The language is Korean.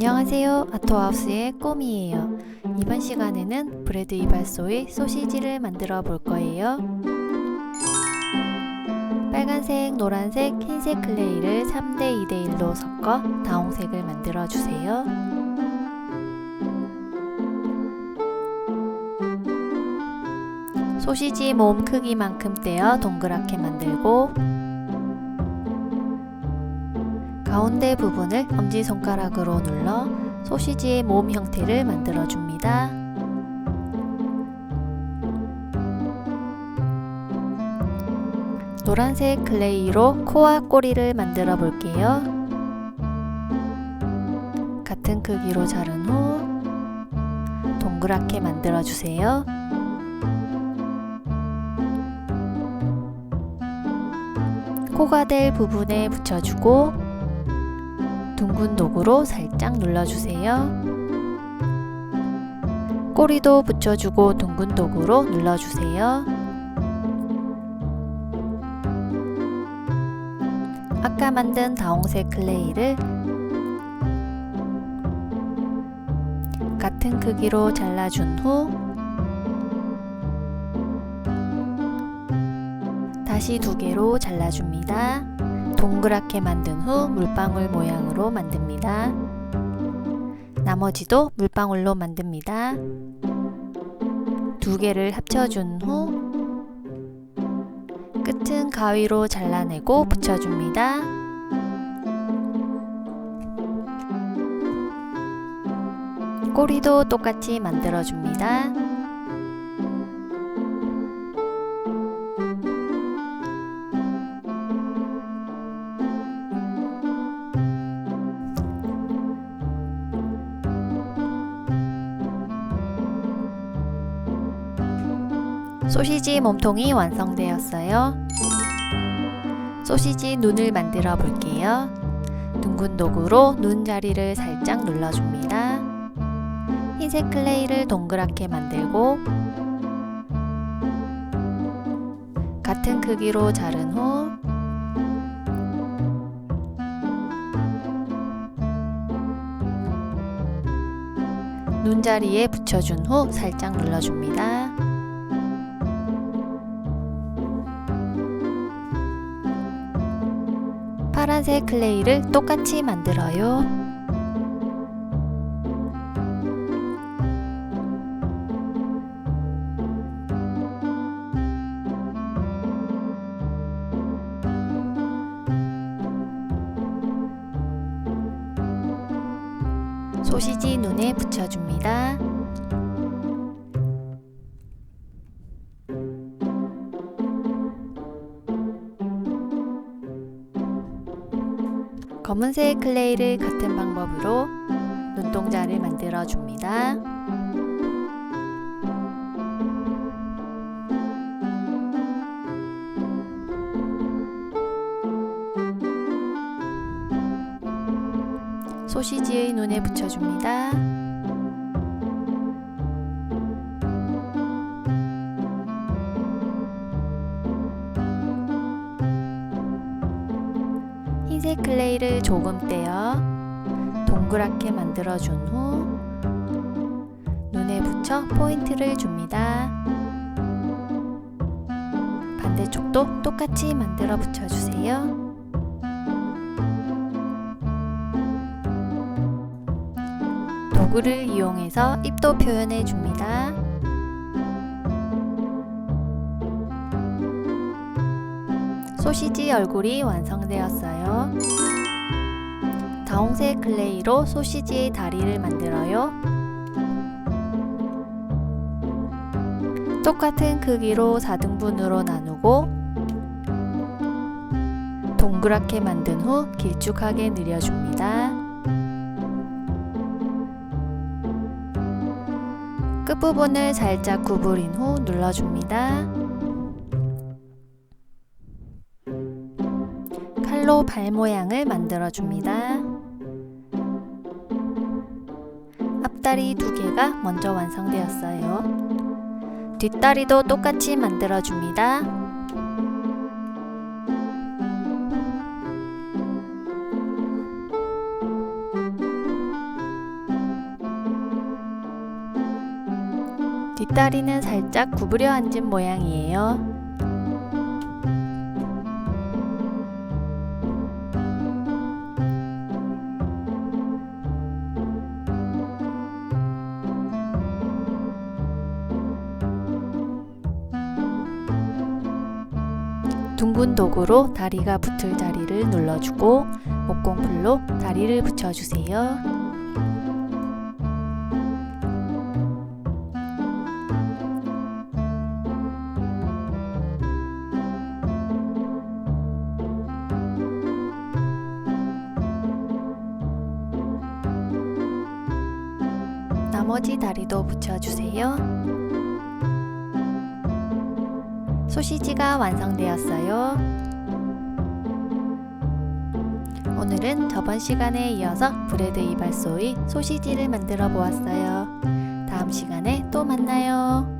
안녕하세요. 아토하우스의 꼬미예요. 이번 시간에는 브레드 이발소의 소시지를 만들어 볼 거예요. 빨간색, 노란색, 흰색 클레이를 3대 2대 1로 섞어 다홍색을 만들어 주세요. 소시지 몸 크기만큼 떼어 동그랗게 만들고 가운데 부분을 엄지손가락으로 눌러 소시지의 몸 형태를 만들어 줍니다. 노란색 클레이로 코와 꼬리를 만들어 볼게요. 같은 크기로 자른 후 동그랗게 만들어 주세요. 코가 될 부분에 붙여주고 둥근 도구로 살짝 눌러주세요. 꼬리도 붙여주고 둥근 도구로 눌러주세요. 아까 만든 다홍색 클레이를 같은 크기로 잘라준 후 다시 두 개로 잘라줍니다. 동그랗게 만든 후 물방울 모양으로 만듭니다. 나머지도 물방울로 만듭니다. 두 개를 합쳐준 후 끝은 가위로 잘라내고 붙여줍니다. 꼬리도 똑같이 만들어줍니다. 소시지 몸통이 완성되었어요. 소시지 눈을 만들어 볼게요. 둥근 도구로 눈 자리를 살짝 눌러줍니다. 흰색 클레이를 동그랗게 만들고 같은 크기로 자른 후 눈자리에 붙여준 후 살짝 눌러줍니다. 파란색 클레이를 똑같이 만들어요. 소시지 눈에 붙여줍니다. 검은색 클레이를 같은 방법으로 눈동자를 만들어 줍니다. 소시지의 눈에 붙여줍니다. 흰색 클레이를 조금 떼어 동그랗게 만들어 준 후 눈에 붙여 포인트를 줍니다. 반대쪽도 똑같이 만들어 붙여 주세요. 도구를 이용해서 입도 표현해 줍니다. 소시지 얼굴이 완성되었어요. 다홍색 클레이로 소시지의 다리를 만들어요. 똑같은 크기로 4등분으로 나누고 동그랗게 만든 후 길쭉하게 늘려줍니다. 끝부분을 살짝 구부린 후 눌러줍니다. 실로 발 모양을 만들어 줍니다. 앞다리 두 개가 먼저 완성되었어요. 뒷다리도 똑같이 만들어 줍니다. 뒷다리는 살짝 구부려 앉은 모양이에요. 둥근 도구로 다리가 붙을 자리를 눌러주고 목공풀로 다리를 붙여주세요. 나머지 다리도 붙여주세요. 소시지가 완성되었어요. 오늘은 저번 시간에 이어서 브레드 이발소의 소시지를 만들어 보았어요. 다음 시간에 또 만나요.